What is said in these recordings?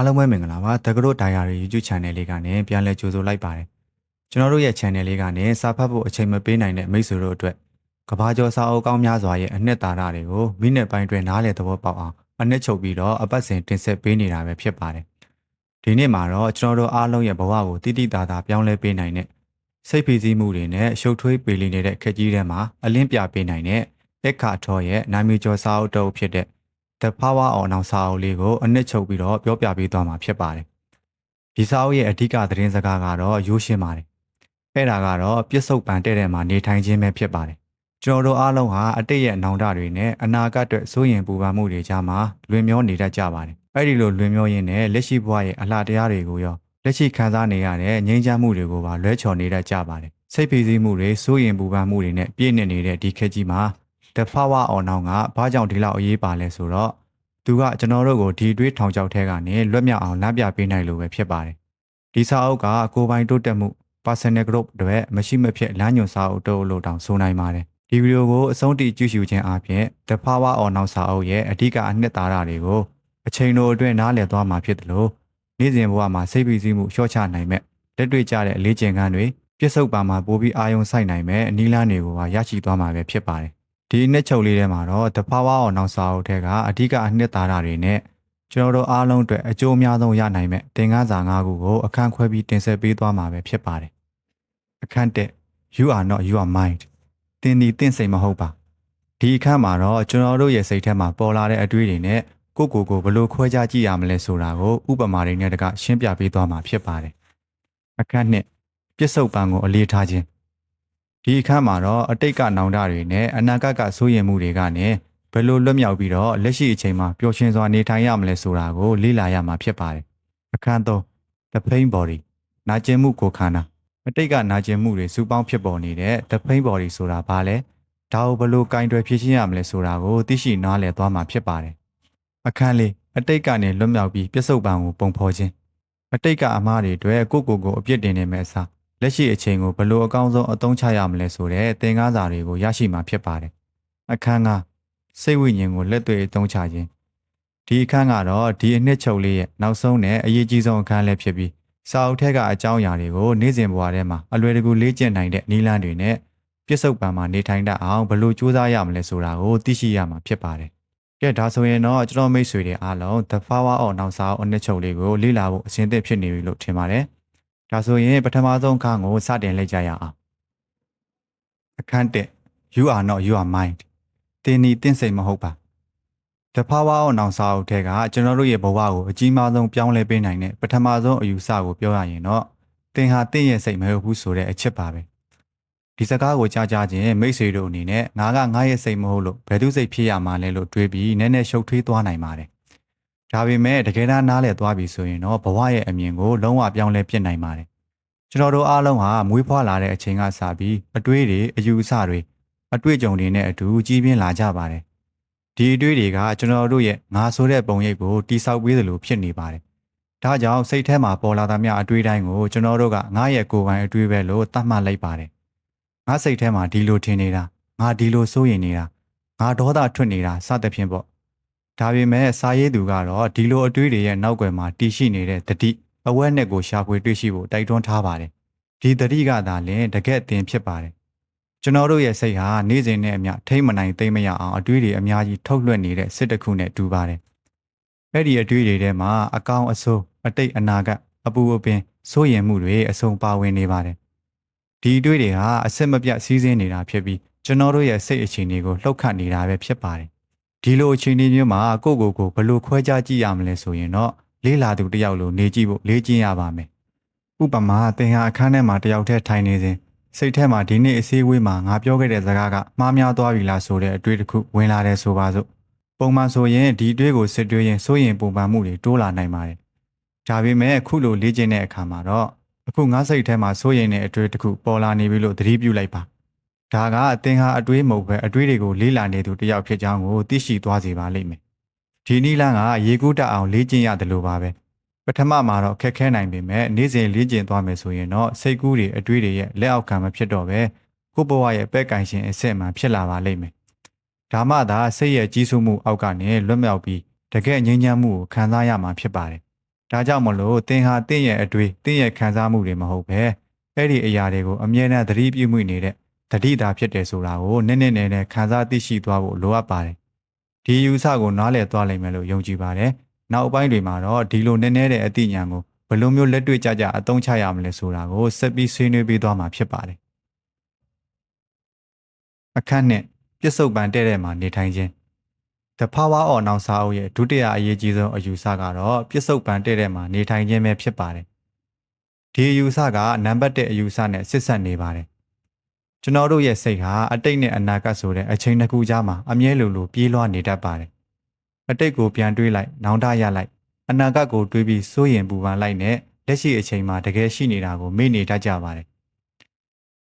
အားလုံးပဲမင်္ဂလာပါတက္ကသိုလ် Diary YouTube Channel လေးကနေပြန်လည်ကြိုဆိုလိုက်ပါတယ်ကျွန်တော်တို့ရဲ့ Channel လေးကနေစာဖတ်ဖို့အချိန်မပေးနိုင်တဲ့မိတ်ဆွေတို့အတွက်ကဘာကျော်စာအုပ်ကောင်းများစွာရဲ့အနှစ်သာရတွေကိုမိနစ်ပိုင်းတွင်နားလည်သဘောပေါက်အောင်အနှစ်ချုပ်ပြီးတော့အပတ်စဉ်တင်ဆက်ပေးနေတာပဲဖြစ်ပါတယ်ဒီနေ့မှာတော့ကျွန်တော်တို့အားလုံးရဲ့ဘဝကိုတိတိတသာပြောင်းလဲပေးနိုင်တဲ့စိတ်ဖိစီးမှုတွေနဲ့ရှုပ်ထွေးပေလီနေတဲ့ခက်ကြီးထဲမှာအလင်းပြပေးနိုင်တဲ့လက်ခါထောရဲ့နာမည်ကျော်စာအုပ်တစ်အုပ်ဖြစ်တဲ့ The Power of Now စာအုပ်လေးကိုအနှစ်ချုပ်ပြီးတော့ပြောပြပေးသွားမှာဖြစ်ပါတယ်။ဒီစာအုပ်ရဲ့အဓိကသတင်းစကားကတော့ရိုးရှင်းပါတယ်။အဲ့ဒါကတော့ပြစ္ဆုတ်ပံတဲ့တဲ့မှာနေထိုင်ခြင်းပဲဖြစ်ပါတယ်။ကျွန်တော်တို့အားလုံးဟာအတိတ်ရဲ့နောင်တတွေနဲ့အနာဂတ်အတွက်စိုးရင်ပူပန်မှုတွေကြားမှာလွင်မျောနေတတ်ကြပါတယ်။အဲ့ဒီလိုလွင်မျောရင်းနဲ့လက်ရှိဘဝရဲ့အလှတရားတွေကိုရောလက်ရှိခံစားနေရတဲ့ငြိမ်းချမ်းမှုတွေကိုပါလွဲချော်နေတတ်ကြပါတယ်။စိတ်ဖိစီးမှုတွေစိုးရင်ပူပန်မှုတွေနဲ့ပြည့်နေနေတဲ့ဒီခေတ်ကြီးမှာ The Power on Now ကဘာကြောင့်ဒီလောက်အရေးပါလဲဆိုတော့သူကကျွန်တော်တို့ကိုဒီတွေးထောင်ချောက်ထဲကနေလွတ်မြောက်အောင်လမ်းပြပေးနိုင်လို့ပဲဖြစ်ပါတယ်။ဒီစာအုပ်ကကိုယ်ပိုင်တိုးတက်မှု personal growth တွေမရှိမဖြစ်လမ်းညွှန်စာအုပ်တို့လို့တောင်ဆိုနိုင်ပါတယ်။ဒီဗီဒီယိုကိုအဆုံးထိကြည့်ရှုခြင်းအပြင် The Power on Now စာအုပ်ရဲ့အဓိကအနှစ်သာရတွေကိုအချိန်တို့အတွင်းနားလည်သွားမှာဖြစ်တယ်လို့နေ့စဉ်ဘဝမှာစိတ်ပီစီးမှုလျှော့ချနိုင်မဲ့လက်တွေ့ကျတဲ့အလေးကျင့်ခန်းတွေပြစ္ဆုတ်ပါမှာပိုပြီးအာယုံဆိုင်နိုင်မဲ့အနည်းလန်းတွေကိုပါရရှိသွားမှာပဲဖြစ်ပါတယ်။ ဒီနှစ်ချုပ်လေးထဲမှာတော့ The Power of Now စာအုပ်ထဲကအဓိကအနှစ်သာရတွေနဲ့ကျွန်တော်တို့အားလုံးအတွက်အကျိုးအများဆုံးရနိုင်မဲ့သင်ခန်းစာ၅ခုကိုအခန်းခွဲပြီးတင်ဆက်ပေးသွားမှာပဲဖြစ်ပါတယ်။အခန်း၁ You are not your mind သင်ဒီသင်စိတ်မဟုတ်ပါဒီအခန်းမှာတော့ကျွန်တော်တို့ရဲ့စိတ်ထဲမှာပေါ်လာတဲ့အတွေးတွေနဲ့ကိုယ့်ကိုယ်ကိုဘယ်လိုခွဲခြားကြည့်ရမလဲဆိုတာကိုဥပမာတွေနဲ့တကရှင်းပြပေးသွားမှာဖြစ်ပါတယ်။အခန်း၂ပြစ္ဆုတ်ပံကိုအလေးထားခြင်း ဒီအခန်းမှာတော့အတိတ်ကနောင်တတွေနဲ့အနာဂတ်ကစိုးရိမ်မှုတွေကနေဘယ်လိုလွတ်မြောက်ပြီးတော့လက်ရှိအချိန်မှာပျော်ရွှင်စွာနေထိုင်ရမလဲဆိုတာကိုလေ့လာရမှာဖြစ်ပါတယ်။အခန်း၃ The Pain Body နာကျင်မှုကိုယ်ခန္ဓာအတိတ်ကနာကျင်မှုတွေစုပေါင်းဖြစ်ပေါ်နေတဲ့ The Pain Body ဆိုတာဘာလဲ။ဒါကိုဘယ်လိုကင်တွယ်ဖြည့်ရှင်းရမလဲဆိုတာကိုသိရှိနားလည်သွားမှာဖြစ်ပါတယ်။အခန်းလေးအတိတ်ကနေလွတ်မြောက်ပြီးပြစ္ဆုတ်ပံကိုပုံဖော်ခြင်းအတိတ်ကအမားတွေအတွက်ကိုယ့်ကိုယ်ကိုအပြစ်တင်နေမဲ့အစား လက်ရှိအချိန်ကိုဘယ်လိုအကောင်းဆုံးအသုံးချရမလဲဆိုတဲ့သင်ခန်းစာတွေကိုရရှိမှာဖြစ်ပါတယ်။အခန်းကစိတ်ဝိညာဉ်ကိုလက်တွေ့အသုံးချခြင်းဒီအခန်းကတော့ဒီအနှစ်ချုပ်လေးရဲ့နောက်ဆုံးနဲ့အရေးကြီးဆုံးအခန်းလည်းဖြစ်ပြီးစာအုပ်ထဲကအကြောင်းအရာတွေကိုနေ့စဉ်ဘဝထဲမှာအလွယ်တကူလေ့ကျင့်နိုင်တဲ့နည်းလမ်းတွေနဲ့ပြစ္ဆုတ်ပံမှာနေထိုင်တတ်အောင်ဘယ်လိုကြိုးစားရမလဲဆိုတာကိုသိရှိရမှာဖြစ်ပါတယ်။ကဲဒါဆိုရင်တော့ကျွန်တော်မိတ်ဆွေတွေအားလုံး The Power of Now စာအုပ်အနှစ်ချုပ်လေးကိုလေ့လာဖို့အဆင်သင့်ဖြစ်နေပြီလို့ထင်ပါတယ်။ ဒါဆိုရင်ပထမဆုံးအခန်းကိုစတင်လိုက်ကြရအောင်။အခန်း1 You are not your mind တင်းဒီတင့်စိတ်မဟုတ်ပါ။ The Power of Now စာအုပ်ထဲကကျွန်တော်တို့ရဲ့ဘဝကိုအကြီးမားဆုံးပြောင်းလဲပေးနိုင်တဲ့ပထမဆုံးအယူဆကိုပြောရရင်တော့သင်ဟာတင့်ရဲ့စိတ်မဟုတ်ဘူးဆိုတဲ့အချက်ပါပဲ။ဒီစကားကိုကြားကြခြင်းမိတ်ဆွေတို့အနေနဲ့ငါကငါရဲ့စိတ်မဟုတ်လို့ဘယ်သူစိတ်ဖြစ်ရမှာလဲလို့တွေးပြီးနည်းနည်းရှုပ်ထွေးသွားနိုင်ပါတယ်။ ဒါပေမဲ့တကယ်တမ်းနားလည်သွားပြီဆိုရင်တော့ဘဝရဲ့အမြင်ကိုလုံးဝပြောင်းလဲပြစ်နိုင်ပါတယ်။ကျွန်တော်တို့အားလုံးဟာမွေးဖွားလာတဲ့အချိန်ကစပြီးအတွေးတွေအယူအဆတွေအတွေ့အကြုံတွေနဲ့အတူကြီးပြင်းလာကြပါတယ်။ဒီအတွေ့တွေကကျွန်တော်တို့ရဲ့ငါဆိုတဲ့ပုံရိပ်ကိုတိဆောက်ပေးသလိုဖြစ်နေပါတယ်။ဒါကြောင့်စိတ်ထဲမှာပေါ်လာသမျှအတွေ့အတိုင်းကိုကျွန်တော်တို့ကငါရဲ့ကိုယ်ပိုင်အတွေ့ပဲလို့သတ်မှတ်လိုက်ပါတယ်။ငါစိတ်ထဲမှာဒီလိုထင်နေတာငါဒီလိုစိုးရိမ်နေတာငါဒေါသထွက်နေတာစသဖြင့်ပေါ့။ ဒါပေမဲ့စာရေးသူကတော့ဒီလိုအတွေ့တွေရဲ့နောက်ွယ်မှာတည်ရှိနေတဲ့တတိအဝဲနဲ့ကိုရှာဖွေတွေ့ရှိဖို့တိုက်တွန်းထားပါတယ်။ဒီတတိကသာလျှင်တကယ့်အသင်ဖြစ်ပါတယ်ကျွန်တော်တို့ရဲ့စိတ်ဟာနေ့စဉ်နဲ့အမျှထိမ့်မနိုင်သိမ့်မရအောင်အတွေးတွေအများကြီးထုတ်လွှတ်နေတဲ့စစ်တစ်ခုနဲ့တူပါတယ်။အဲ့ဒီအတွေးတွေထဲမှာအကောင်အဆိုးအတိတ်အနာဂတ်အပူအပင်စိုးရင်မှုတွေအဆုံပါဝင်နေပါတယ်။ဒီအတွေးတွေဟာအစစ်မပြတ်စီးဆင်းနေတာဖြစ်ပြီးကျွန်တော်တို့ရဲ့စိတ်အခြေအနေကိုလှုပ်ခတ်နေတာပဲဖြစ်ပါတယ်။ ဒီလိုအခြေအနေမျိုးမှာကိုယ့်ကိုယ်ကိုဘယ်လိုခွဲခြားကြည့်ရမလဲဆိုရင်တော့လေးလာသူတယောက်လိုနေကြည့်ဖို့လေ့ကျင့်ရပါမယ်။ဥပမာသင်ဟာအခန်းထဲမှာတယောက်တည်းထိုင်နေစဉ်စိတ်ထဲမှာဒီနေ့အစည်းအဝေးမှာငါပြောခဲ့တဲ့စကားကမှားများသွားပြီလားဆိုတဲ့အတွေ့အတစ်ခုဝင်လာတယ်ဆိုပါစို့ပုံမှန်ဆိုရင်ဒီအတွေ့ကိုစစ်တွေးရင်စိုးရင်ပုံပန်မှုတွေတိုးလာနိုင်ပါတယ်ဒါပေမဲ့အခုလိုလေ့ကျင့်တဲ့အခါမှာတော့အခုငါစိတ်ထဲမှာစိုးရင်တဲ့အတွေ့တစ်ခုပေါ်လာနေပြီလို့သတိပြုလိုက်ပါ ဒါကအသင်ဟာအတွေးမဟုတ်ပဲအတွေးတွေကိုလေးလာနေသူတယောက်ဖြစ်ကြောင်းကိုသိရှိသွားစေပါလိမ့်မယ်ဒီနည်းလမ်းကရေကူးတက်အောင်လေ့ကျင့်ရတယ်လို့ပါပဲပထမမှာတော့ခက်ခဲနိုင်ပေမဲ့နေ့စဉ်လေ့ကျင့်သွားမယ်ဆိုရင်တော့စိတ်ကူးတွေအတွေးတွေရဲ့လက်အောက်ခံမဖြစ်တော့ပဲကိုယ့်ဘဝရဲ့ပဲ့ကင်ရှင်အစစ်မှန်ဖြစ်လာပါလိမ့်မယ်။ဒါမှသာစိတ်ရဲ့ကြီးစိုးမှုအောက်ကနေလွတ်မြောက်ပြီးတကယ်ငြိမ်းချမ်းမှုကိုခံစားရမှာဖြစ်ပါတယ်ဒါကြောင့်မလို့သင်ဟာတင့်ရဲ့အတွေ့တင့်ရဲ့ခံစားမှုတွေမဟုတ်ပဲအဲ့ဒီအရာတွေကိုအမြဲတမ်းသတိပြုမိနေတဲ့ တတိတာဖြစ်တယ်ဆိုတာကိုနည်းနည်းနဲ့နဲ့ခံစားသိရှိသွားဖို့လိုအပ်ပါတယ်ဒီယူဆကိုနားလည်သွားလိမ့်မယ်လို့ယုံကြည်ပါတယ်နောက်အပိုင်းတွေမှာတော့ဒီလိုနည်းနည်းတဲ့အသိဉာဏ်ကိုဘယ်လိုမျိုးလက်တွေ့ကြကြအသုံးချရမလဲဆိုတာကိုဆက်ပြီးဆွေးနွေးပေးသွားမှာဖြစ်ပါတယ်အခန်းနဲ့ပြစ္ဆုတ်ပံတဲ့တဲ့မှာနေထိုင်ခြင်း The Power of Now စာအုပ်ရဲ့ဒုတိယအရေးကြီးဆုံးအယူဆကတော့ပြစ္ဆုတ်ပံတဲ့တဲ့မှာနေထိုင်ခြင်းပဲဖြစ်ပါတယ်ဒီအယူဆကနံပါတ်1အယူဆနဲ့ဆက်ဆက်နေပါတယ် ကျွန်တော်တို့ရဲ့စိတ်ဟာအတိတ်နဲ့အနာဂတ်ဆိုတဲ့အချိန်တစ်ခုကြားမှာအမြဲလိုလိုပြေးလွှားနေတတ်ပါတယ်အတိတ်ကိုပြန်တွေးလိုက်နောင်တရလိုက်အနာဂတ်ကိုတွေးပြီးစိုးရင်ပူပန်လိုက်နဲ့လက်ရှိအချိန်မှာတကယ်ရှိနေတာကိုမေ့နေတတ်ကြပါတယ်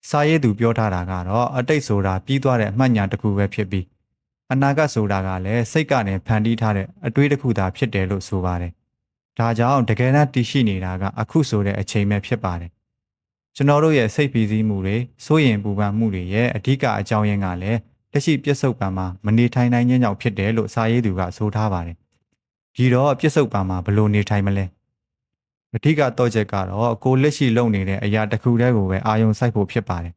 စာရေးသူပြောထားတာကတော့အတိတ်ဆိုတာပြီးသွားတဲ့အမှတ်ညာတစ်ခုပဲဖြစ်ပြီးအနာဂတ်ဆိုတာကလည်းစိတ်ကနေဖန်တီးထားတဲ့အတွေးတစ်ခုသာဖြစ်တယ်လို့ဆိုပါတယ်ဒါကြောင့်တကယ်တမ်းတည်ရှိနေတာကအခုဆိုတဲ့အချိန်ပဲဖြစ်ပါတယ် ကျွန်တော်တို့ရဲ့စိတ်ဖိစီးမှုတွေစိုးရင်ပူပန်မှုတွေရဲ့အဓိကအကြောင်းရင်းကလည်းလက်ရှိပြစ္ဆုတ်ပံမှာမနေထိုင်နိုင်ခြင်းကြောင့်ဖြစ်တယ်လို့စာရေးသူကဆိုထားပါတယ်ဒီတော့ပြစ္ဆုတ်ပံမှာဘယ်လိုနေထိုင်မလဲအဓိကတော့ချက်ကတော့ကိုလက်ရှိလုပ်နေတဲ့အရာတစ်ခုတည်းကိုပဲအာရုံစိုက်ဖို့ဖြစ်ပါတယ်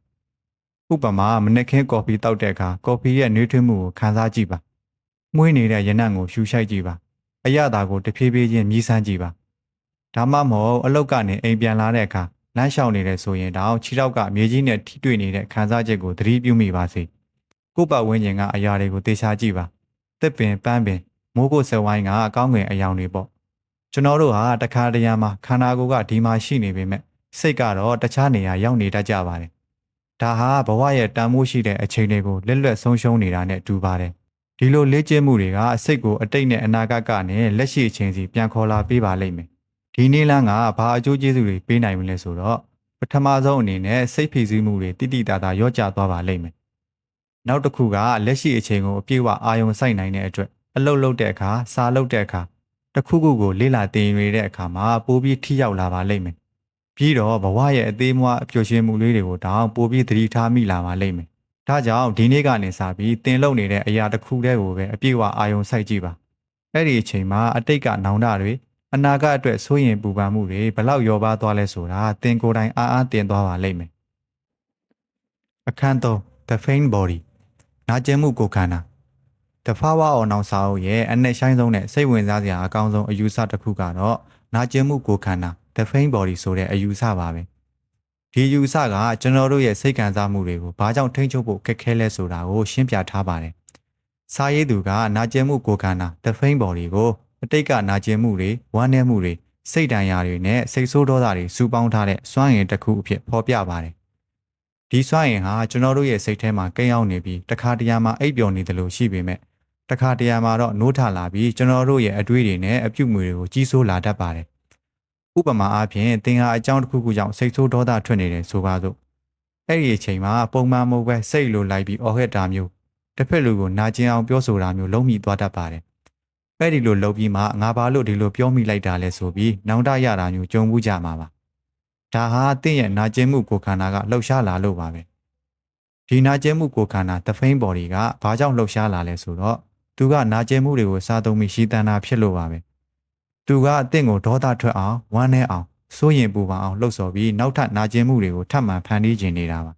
ဥပမာမနက်ခင်းကော်ဖီတောက်တဲ့အခါကော်ဖီရဲ့နှွေးထွေးမှုကိုခံစားကြည့်ပါ။မှုေးနေတဲ့ရနံ့ကိုဖြူရှိုက်ကြည့်ပါ။အရသာကိုတဖြည်းဖြည်းချင်းမြည်ဆန်းကြည့်ပါ။ဒါမှမဟုတ်အလုတ်ကနေအိမ်ပြန်လာတဲ့အခါ လမ်းလျှောက်နေတယ်ဆိုရင်တောင်ခြေထောက်ကမြေကြီးနဲ့ထိတွေ့နေတဲ့ခံစားချက်ကိုသတိပြုမိပါစေ။ကိုယ့်ပတ်ဝန်းကျင်ကအရာတွေကိုသေချာကြည့်ပါ။တစ်ပင်ပန်းပင်မိုးကုတ်ဆယ်ဝိုင်းကအကောင်းငယ်အယောင်တွေပေါ့။ကျွန်တော်တို့ဟာတခါတရံမှာခန္ဓာကိုယ်ကဒီမှာရှိနေပေမဲ့စိတ်ကတော့တခြားနေရာရောက်နေတတ်ကြပါတယ်။ဒါဟာဘဝရဲ့တန်မိုးရှိတဲ့အချိန်တွေကိုလက်လွတ်ဆုံးရှုံးနေတာနဲ့တူပါတယ်။ဒီလိုလေ့ကျင့်မှုတွေကစိတ်ကိုအတိတ်နဲ့အနာဂတ်ကနေလက်ရှိအချိန်စီပြန်ခေါ်လာပေးပါလိမ့်မယ်။ ဒီနည်းလမ်းကဘာအကျိုးကျေးဇူးတွေပေးနိုင်မလဲဆိုတော့ပထမဆုံးအနေနဲ့စိတ်ဖိစီးမှုတွေတိတိတသာရော့ကျသွားပါလိမ့်မယ်။နောက်တစ်ခုကလက်ရှိအချိန်ကိုအပြည့်အဝအာရုံစိုက်နိုင်တဲ့အတွက်အလုပ်လုပ်တဲ့အခါစားလုပ်တဲ့အခါတစ်ခုခုကိုလေ့လာသင်ယူနေတဲ့အခါမှာပိုပြီးထိရောက်လာပါလိမ့်မယ်။ပြီးတော့ဘဝရဲ့အသေးမွားအပျော်ရွှင်မှုလေးတွေကိုတောင်ပိုပြီးသတိထားမိလာပါလိမ့်မယ်။ဒါကြောင့်ဒီနေ့ကနေစပြီးသင်လုပ်နေတဲ့အရာတစ်ခုတည်းကိုပဲအပြည့်အဝအာရုံစိုက်ကြည့်ပါ။အဲ့ဒီအချိန်မှာအတိတ်ကနောင်တတွေ အနာဂတ်အတွက်စိုးရင်ပူပန်မှုတွေဘလောက်ရောပါသွားလဲဆိုတာသင်ကိုယ်တိုင်အားအားတင်သွားပါလိမ့်မယ်။အခန်း3 The Faint Body နာကျင်မှုကိုယ်ခန္ဓာ The Power of Now စာအုပ်ရဲ့အနဲ့ဆိုင်ဆုံးနဲ့စိတ်ဝင်စားစရာအကောင်းဆုံးအယူဆတစ်ခုကတော့နာကျင်မှုကိုယ်ခန္ဓာ The Faint Body ဆိုတဲ့အယူဆပါပဲဒီအယူဆကကျွန်တော်တို့ရဲ့စိတ်ခံစားမှုတွေကိုဘာကြောင့်ထိန်းချုပ်ဖို့ခက်ခဲလဲဆိုတာကိုရှင်းပြထားပါတယ်စာရေးသူကနာကျင်မှုကိုယ်ခန္ဓာ The Faint Body ကို အတိတ်ကနာကျင်မှုတွေဝမ်းနည်းမှုတွေစိတ်ဒဏ်ရာတွေနဲ့စိတ်ဆိုးဒေါသတွေစုပေါင်းထားတဲ့စွမ်းရည်တစ်ခုအဖြစ်ဖော်ပြပါတယ်ဒီစွမ်းရည်ဟာကျွန်တော်တို့ရဲ့စိတ်ထဲမှာကိန်းအောင်နေပြီးတခါတရံမှာအိပ်ပျော်နေတယ်လို့ရှိပေမဲ့တခါတရံမှာတော့နိုးထလာပြီးကျွန်တော်တို့ရဲ့အတွေးတွေနဲ့အပြုအမူတွေကိုကြီးစိုးလာတတ်ပါတယ်။ဥပမာအားဖြင့်သင်ဟာအကြောင်းတစ်ခုခုကြောင့်စိတ်ဆိုးဒေါသထွက်နေတယ်ဆိုပါစို့။အဲ့ဒီအချိန်မှာပုံမှန်မဟုတ်ပဲစိတ်လိုလိုက်ပြီးအော်ဟက်တာမျိုးတစ်ဖက်လူကိုနာကျင်အောင်ပြောဆိုတာမျိုးလုံးမိသွားတတ်ပါတယ်။ အဲ့ဒီလိုလုပ်ပြီးမှငါဘာလို့ဒီလိုပြောမိလိုက်တာလဲဆိုပြီးနောင်တရတာမျိုးကြုံမှုကြမှာပါ။ဒါဟာတင့်ရဲ့နာကျင်မှုကိုယ်ခန္ဓာကလှုပ်ရှားလာလို့ပါပဲ။ဒီနာကျင်မှုကိုယ်ခန္ဓာ the faint body ကဘာကြောင့်လှုပ်ရှားလာလဲဆိုတော့သူကနာကျင်မှုတွေကိုစားသုံးပြီးရှည်တန်တာဖြစ်လို့ပါပဲသူကအသင့်ကိုဒေါသထွက်အောင်ဝမ်းနည်းအောင်စိုးရင်ပူပန်အောင်လှုပ်ဆော်ပြီးနောက်ထပ်နာကျင်မှုတွေကိုထပ်မံဖန်တီးခြင်းနေတာပါ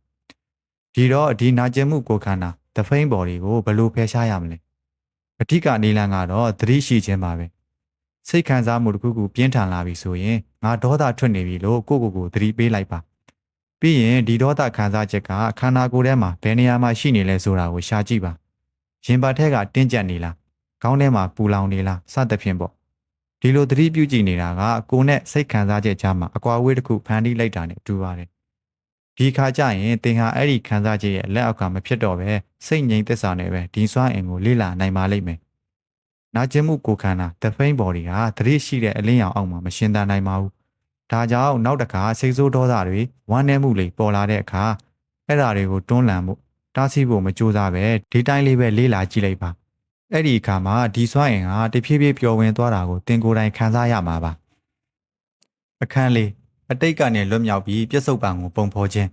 ဒီတော့ဒီနာကျင်မှုကိုယ်ခန္ဓာ the faint body ကိုဘယ်လိုဖယ်ရှားရမလဲ အဓိကနေလန်ကတော့သတိရှိခြင်းပါပဲစိတ်ခံစားမှုတစ်ခုခုပြင်းထန်လာပြီဆိုရင်ငါဒေါသထွက်နေပြီလို့ကိုယ့်ကိုယ်ကိုသတိပေးလိုက်ပါပြီးရင်ဒီဒေါသခံစားချက်ကခန္ဓာကိုယ်ထဲမှာဘယ်နေရာမှာရှိနေလဲဆိုတာကိုရှာကြည့်ပါရင်ပါထက်ကတင်းကျပ်နေလားခေါင်းထဲမှာပူလောင်နေလားစသဖြင့်ပေါ့ဒီလိုသတိပြုကြည့်နေတာကကိုယ်နဲ့စိတ်ခံစားချက်ကြားမှာအကွာအဝေးတစ်ခုဖန်တီးလိုက်တာနဲ့တူပါတယ် ဒီခါကျရင်သင်ဟာအဲ့ဒီခံစားချက်ရဲ့လက်အောက်ကမဖြစ်တော့ပဲစိတ်ငြိမ်သက်စာနဲ့ပဲဒီစွမ်းအင်ကိုလေ့လာနိုင်ပါလိမ့်မယ်နာကျင်မှုကိုယ်ခန္ဓာ the pain body ဟာသတိရှိတဲ့အလင်းရောင်အောက်မှာမရှင်းတန်နိုင်ပါဘူးဒါကြောင့်နောက်တစ်ခါစိတ်ဆိုးဒေါသတွေဝမ်းနည်းမှုတွေပေါ်လာတဲ့အခါအဲ့ဓာတွေကိုတွန်းလှန်မှုတားဆီးဖို့မကြိုးစားပဲဒီတိုင်းလေးပဲလေးလာကြည့်လိုက်ပါအဲ့ဒီအခါမှာဒီစွမ်းအင်ဟာတဖြည်းဖြည်းပျော်ဝင်သွားတာကိုသင်ကိုယ်တိုင်ခံစားရမှာပါအခန်းလေး အတိတ်ကနေလွတ်မြောက်ပြီးပြစ္ဆုတ်ပံကိုပုံဖော်ခြင်း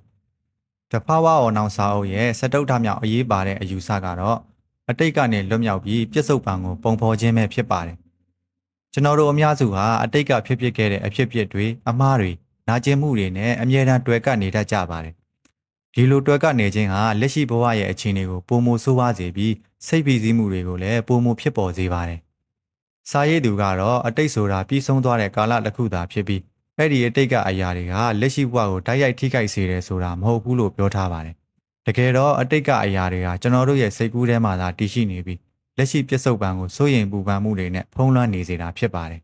တဖာဝအော်နောင်စာအုပ်ရဲ့စတုထမြောက်အရေးပါတဲ့အယူဆကတော့အတိတ်ကနေလွတ်မြောက်ပြီးပြစ္ဆုတ်ပံကိုပုံဖော်ခြင်းပဲဖြစ်ပါတယ်ကျွန်တော်တို့အများစုဟာအတိတ်ကဖြစ်ဖြစ်ခဲ့တဲ့အဖြစ်အပျက်တွေအမှားတွေနာကျင်မှုတွေနဲ့အမြဲတမ်းတွေ့ကနေတတ်ကြပါတယ်ဒီလိုတွေ့ကနေခြင်းဟာလက်ရှိဘဝရဲ့အခြေအနေကိုပုံမဆိုးဝါးစေပြီးစိတ်ဖိစီးမှုတွေကိုလည်းပုံမဖြစ်ပေါ်စေပါတယ်စာရေးသူကတော့အတိတ်ဆိုတာပြီးဆုံးသွားတဲ့ကာလတစ်ခုသာဖြစ်ပြီး အဲ့ဒီအတိတ်ကအရာတွေကလက်ရှိဘဝကိုတိုက်ရိုက်ထိခိုက်စေတယ်ဆိုတာမဟုတ်ဘူးလို့ပြောထားပါတယ်တကယ်တော့အတိတ်ကအရာတွေကကျွန်တော်တို့ရဲ့စိတ်ကူးထဲမှာသာတည်ရှိနေပြီးလက်ရှိပြစ္ဆုတ်ပံကိုစိုးရင်ပူပန်မှုတွေနဲ့ဖုံးလွှမ်းနေစေတာဖြစ်ပါတယ်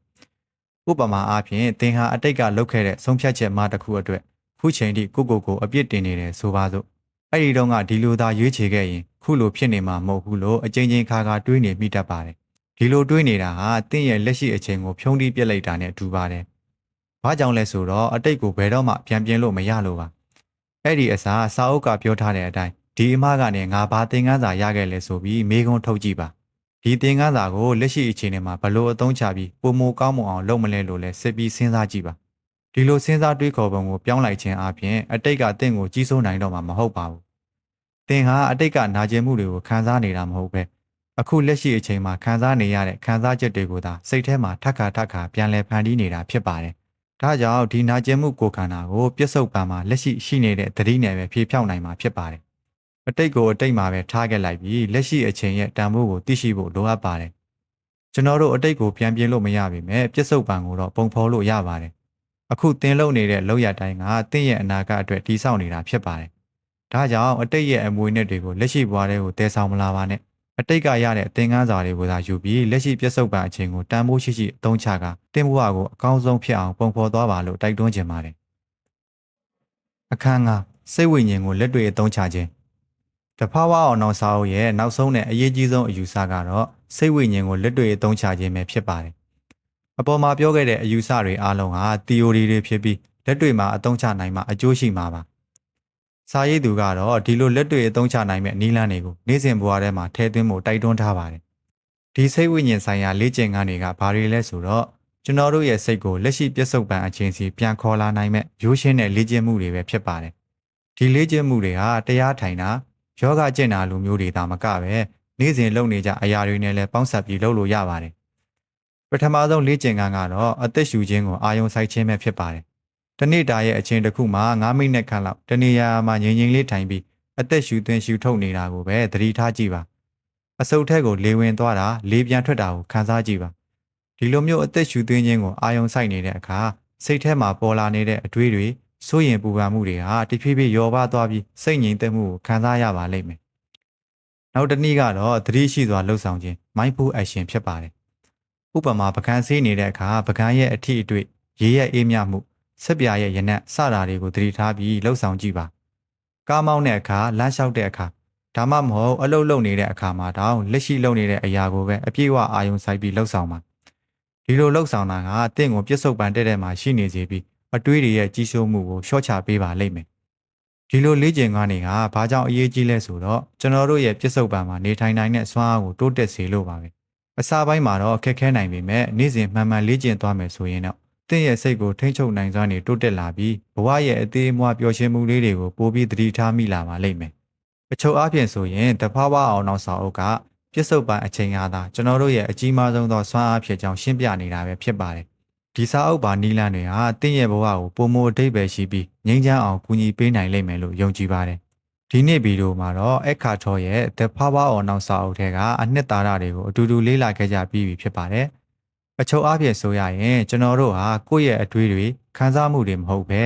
ဥပမာအားဖြင့်သင်ဟာအတိတ်ကလုပ်ခဲ့တဲ့ဆုံးဖြတ်ချက်မှတစ်ခုအတွက်ခုချိန်ထိကိုကိုကိုအပြစ်တင်နေတယ်ဆိုပါစို့အဲ့ဒီတော့ကဒီလိုသာရွေးချယ်ခဲ့ရင်ခုလိုဖြစ်နေမှာမဟုတ်ဘူးလို့အချင်းချင်းခါခါတွေးနေမိတတ်ပါတယ်ဒီလိုတွေးနေတာဟာသင်ရဲ့လက်ရှိအချိန်ကိုဖြုံးတီးပြစ်လိုက်တာနဲ့တူပါတယ် ဘာကြောင့်လဲဆိုတော့အတိတ်ကိုဘယ်တော့မှပြန်ပြင်းလို့မရလို့ပါအဲ့ဒီအစားစာအုပ်ကပြောထားတဲ့အတိုင်းဒီအမကနေငါဘာသင်ခန်းစာရခဲ့လဲဆိုပြီးမေးခွန်းထုတ်ကြည့်ပါဒီသင်ခန်းစာကိုလက်ရှိအခြေအနေမှာဘလို့အသုံးချပြီးပုံမကောင်းမွန်အောင်လုပ်မလဲလို့လဲစစ်ပြီးစဉ်းစားကြည့်ပါဒီလိုစဉ်းစားတွေးခေါ်ပုံကိုပြောင်းလိုက်ခြင်းအပြင်အတိတ်ကတင့်ကိုကြီးစိုးနိုင်တော့မှာမဟုတ်ပါဘူးသင်ဟာအတိတ်ကနာကျင်မှုတွေကိုခံစားနေတာမဟုတ်ပဲအခုလက်ရှိအချိန်မှာခံစားနေရတဲ့ခံစားချက်တွေကိုသာစိတ်ထဲမှာထပ်ခါထပ်ခါပြန်လည်ဖန်တီးနေတာဖြစ်ပါတယ် ဒါကြောင့်ဒီနာကျင်မှုကိုခန္ဓာကိုပြစ္ဆုတ်ပံမှာလက်ရှိရှိနေတဲ့သတိနဲ့ပဲဖြေဖြောင်းနိုင်မှာဖြစ်ပါတယ်အတိတ်ကိုအတိတ်မှာပဲထားခဲ့လိုက်ပြီးလက်ရှိအချိန်ရဲ့တန်ဖိုးကိုသိရှိဖို့လိုအပ်ပါတယ်ကျွန်တော်တို့အတိတ်ကိုပြန်ပြင်းလို့မရပါပဲပြစ္ဆုတ်ပံကိုတော့ပုံဖော်လို့ရပါတယ်အခုသင်လုံနေတဲ့လောက်ရတိုင်းကသင်ရဲ့အနာဂတ်အတွက်တည်ဆောက်နေတာဖြစ်ပါတယ်ဒါကြောင့်အတိတ်ရဲ့အမွေနဲ့တွေကိုလက်ရှိဘဝထဲကိုတည်ဆောင်မလာပါနဲ့ အတိတ်ကရတဲ့အသင်ခန်းစာတွေကိုသာယူပြီးလက်ရှိပြစ္ဆုတ်ပံအချိန်ကိုတန်ဖိုးရှိရှိအသုံးချကာတင်ဘဝကိုအကောင်းဆုံးဖြစ်အောင်ပုံဖော်သွားပါလို့တိုက်တွန်းချင်ပါတယ်အခန်းကစိတ်ဝိညာဉ်ကိုလက်တွေ့အသုံးချခြင်းတဖာဝအောင်အောင်စာအုပ်ရဲ့နောက်ဆုံးနဲ့အရေးကြီးဆုံးအယူဆကတော့စိတ်ဝိညာဉ်ကိုလက်တွေ့အသုံးချခြင်းပဲဖြစ်ပါတယ်အပေါ်မှာပြောခဲ့တဲ့အယူဆတွေအားလုံးဟာ theory တွေဖြစ်ပြီးလက်တွေ့မှာအသုံးချနိုင်မှအကျိုးရှိမှာပါ စာရေးသူကတော့ဒီလိုလက်တွေ့အသုံးချနိုင်မဲ့နီးလန်းတွေကိုနေ့စဉ်ဘဝထဲမှာထည့်သွင်းဖို့တိုက်တွန်းထားပါတယ်ဒီစိတ်ဝိညာဉ်ဆိုင်ရာလေ့ကျင့်ခန်းတွေကဘာတွေလဲဆိုတော့ကျွန်တော်တို့ရဲ့စိတ်ကိုလက်ရှိပြစ္ဆုတ်ပံအချင်းစီပြန်ခေါ်လာနိုင်မဲ့ရိုးရှင်းတဲ့လေ့ကျင့်မှုတွေပဲဖြစ်ပါတယ်ဒီလေ့ကျင့်မှုတွေဟာတရားထိုင်တာယောဂကျင့်တာလိုမျိုးတွေဒါမကပဲနေ့စဉ်လုပ်နေကြအရာတွေနဲ့လည်းပေါင်းစပ်ပြီးလုပ်လို့ရပါတယ်ပထမဆုံးလေ့ကျင့်ခန်းကတော့အသက်ရှူခြင်းကိုအာယုံစိုက်ခြင်းပဲဖြစ်ပါတယ် တနေ့တာရဲ့အချိန်တစ်ခုမှာ9မိနစ်ခန့်လောက်တနေရာမှာငြိမ်ငြိမ်လေးထိုင်ပြီးအသက်ရှူသွင်းရှူထုတ်နေတာကိုပဲသတိထားကြည့်ပါအဆုတ်ထက်ကိုလေဝင်သွားတာလေပြန်ထွက်တာကိုခံစားကြည့်ပါဒီလိုမျိုးအသက်ရှူသွင်းခြင်းကိုအာယုံစိုက်နေတဲ့အခါစိတ်ထဲမှာပေါ်လာနေတဲ့အတွေးတွေစိုးရင်ပူပန်မှုတွေဟာတဖြည်းဖြည်းလျော့ပါသွားပြီးစိတ်ငြိမ်သက်မှုကိုခံစားရပါလိမ့်မယ်နောက်တစ်နည်းကတော့သတိရှိစွာလှုပ်ဆောင်ခြင်း mindful action ဖြစ်ပါတယ်ဥပမာပကံဆေးနေတဲ့အခါပကံရဲ့အထီးအတွေ့ရေးရဲ့အေးမြမှု ဆက်ပြာရဲ့ရနက်စတာတွေကိုသတိထားပြီးလှုပ်ဆောင်ကြည့်ပါကားမောင်းတဲ့အခါလမ်းလျှောက်တဲ့အခါဒါမှမဟုတ်အလုပ်လုပ်နေတဲ့အခါမှာတောင်လက်ရှိလုပ်နေတဲ့အရာကိုပဲအပြည့်အဝအာရုံစိုက်ပြီးလှုပ်ဆောင်ပါဒီလိုလှုပ်ဆောင်တာကတင့်ကိုပြစ္ဆုတ်ပန်တဲ့တဲ့မှာရှိနေစေပြီးအတွေးတွေရဲ့ကြီးစိုးမှုကိုရှော့ချပေးပါလိမ့်မယ်ဒီလိုလေ့ကျင့်ခန်းတွေကဘာကြောင့်အရေးကြီးလဲဆိုတော့ကျွန်တော်တို့ရဲ့ပြစ္ဆုတ်ပံမှာနေထိုင်နိုင်တဲ့စွမ်းအားကိုတိုးတက်စေလို့ပါပဲအစာပိုင်းမှာတော့အခက်ခဲနိုင်ပေမဲ့နေ့စဉ်မှန်မှန်လေ့ကျင့်သွားမယ်ဆိုရင်တော့ တင့်ရဲ့စိတ်ကိုထိမ့်ချုပ်နိုင်စွမ်းနေတိုးတက်လာပြီးဘဝရဲ့အသေးအမွှားပျော်ရွှင်မှုလေးတွေကိုပိုပြီးသတိထားမိလာပါလိမ့်မယ်အချုပ်အားဖြင့်ဆိုရင်တဖားဝအောင်နောက်ဆောင်အုပ်ကပြစ္ဆုတ်ပံအချိန်အားသာကျွန်တော်တို့ရဲ့အကြီးမားဆုံးသောစွမ်းအားဖြစ်ကြောင်းရှင်းပြနေတာပဲဖြစ်ပါတယ်ဒီစာအုပ်ပါနီလန်းတွေဟာတင့်ရဲ့ဘဝကိုပုံမအတိတ်ပဲရှိပြီးငြိမ်းချမ်းအောင်ကူညီပေးနိုင်လိမ့်မယ်လို့ယုံကြည်ပါတယ်ဒီနေ့ဗီဒီယိုမှာတော့အခါထောရဲ့ The Power of Now စာအုပ်ထဲကအနှစ်သာရတွေကိုအတူတူလေ့လာခဲ့ကြပြီးပြီဖြစ်ပါတယ်။ အချုပ်အားဖြင့်ဆိုရရင်ကျွန်တော်တို့ဟာကိုယ့်ရဲ့အတွေးတွေခံစားမှုတွေမဟုတ်ပဲ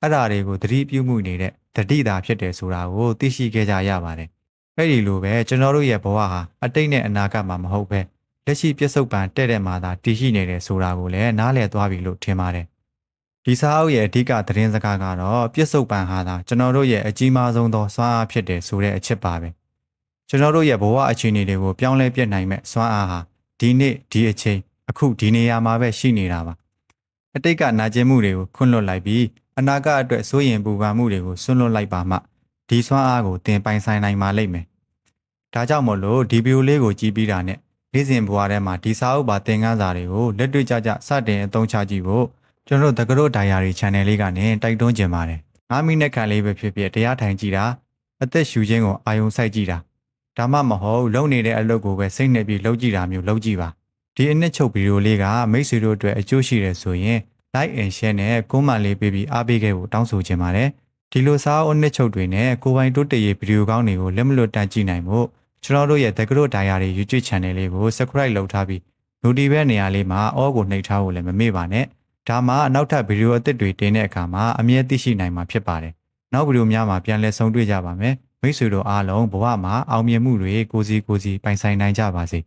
အဲ့ဓာတွေကိုသတိပြုမှုနေတဲ့တတိတာဖြစ်တယ်ဆိုတာကိုသိရှိခဲ့ကြရပါတယ်။အဲ့ဒီလိုပဲကျွန်တော်တို့ရဲ့ဘဝဟာအတိတ်နဲ့အနာဂတ်မှာမဟုတ်ပဲလက်ရှိပြစ္ဆုတ်ပံတဲ့တဲ့မှာသာတည်ရှိနေတယ်ဆိုတာကိုလည်းနားလည်သွားပြီလို့ထင်ပါတယ်။ဒီစာအုပ်ရဲ့အဓိကသတင်းစကားကတော့ပြစ္ဆုတ်ပံဟာသာကျွန်တော်တို့ရဲ့အကြီးမားဆုံးသောစွမ်းအားဖြစ်တယ်ဆိုတဲ့အချက်ပါပဲ။ကျွန်တော်တို့ရဲ့ဘဝအခြေအနေတွေကိုပြောင်းလဲပြစ်နိုင်မဲ့စွမ်းအားဟာဒီနေ့ဒီအချိန် အခုဒီနေရာမှာပဲရှိနေတာပါ။အတိတ်ကနာကျင်မှုတွေကိုခွန့်လွတ်လိုက်ပြီးအနာဂတ်အတွက်စိုးရင်ပူပန်မှုတွေကိုဆွန့်လွတ်လိုက်ပါမှဒီစွမ်းအားကိုသင်ပိုင်ဆိုင်နိုင်မှာလိမ့်မယ်။ဒါကြောင့်မို့လို့ဒီဗီဒီယိုလေးကိုကြည့်ပြီးတာနဲ့နေ့စဉ်ဘဝထဲမှာဒီစာအုပ်ပါသင်ခန်းစာတွေကိုလက်တွေ့ကြကြစတင်အသုံးချကြည့်ဖို့ကျွန်တော်တို့တကရို့ဒိုင်ယာရီ channel လေးကနေတိုက်တွန်းကြပါတယ်။9မိနစ်ခန့်လေးပဲဖြစ်ဖြစ်တရားထိုင်ကြည့်တာအသက်ရှူခြင်းကိုအာယုံစိုက်ကြည့်တာဒါမှမဟုတ်လုံနေတဲ့အလုပ်ကိုပဲစိတ်နဲ့ပြီးလုပ်ကြည့်တာမျိုးလုပ်ကြည့်ပါ ဒီအနှစ်ချုပ်ဗီဒီယိုလေးကမိတ်ဆွေတို့အတွက်အကျိုးရှိတယ်ဆိုရင် like and share နဲ့ comment လေးပေးပြီးအားပေးခဲ့ဖို့တောင်းဆိုချင်ပါတယ်ဒီလိုစာအုပ်အနှစ်ချုပ်တွေနဲ့ကိုယ်ပိုင်တိုးတက်ရေးဗီဒီယိုကောင်းတွေကိုလက်မလွတ်တမ်းကြည့်နိုင်ဖို့ကျွန်တော်တို့ရဲ့တက္ကသိုလ် diary YouTube channel လေးကို subscribe လုပ်ထားပြီး notification နေရာလေးမှာ all ကိုနှိပ်ထားဖို့လည်းမမေ့ပါနဲ့ဒါမှအနောက်ထပ်ဗီဒီယိုအသစ်တွေတင်တဲ့အခါမှာအမြဲသိရှိနိုင်မှာဖြစ်ပါတယ်နောက်ဗီဒီယိုများမှာပြန်လည်ဆုံတွေ့ကြပါမယ်မိတ်ဆွေတို့အားလုံးဘဝမှာအောင်မြင်မှုတွေကိုယ်စီကိုယ်စီပိုင်ဆိုင်နိုင်ကြပါစေ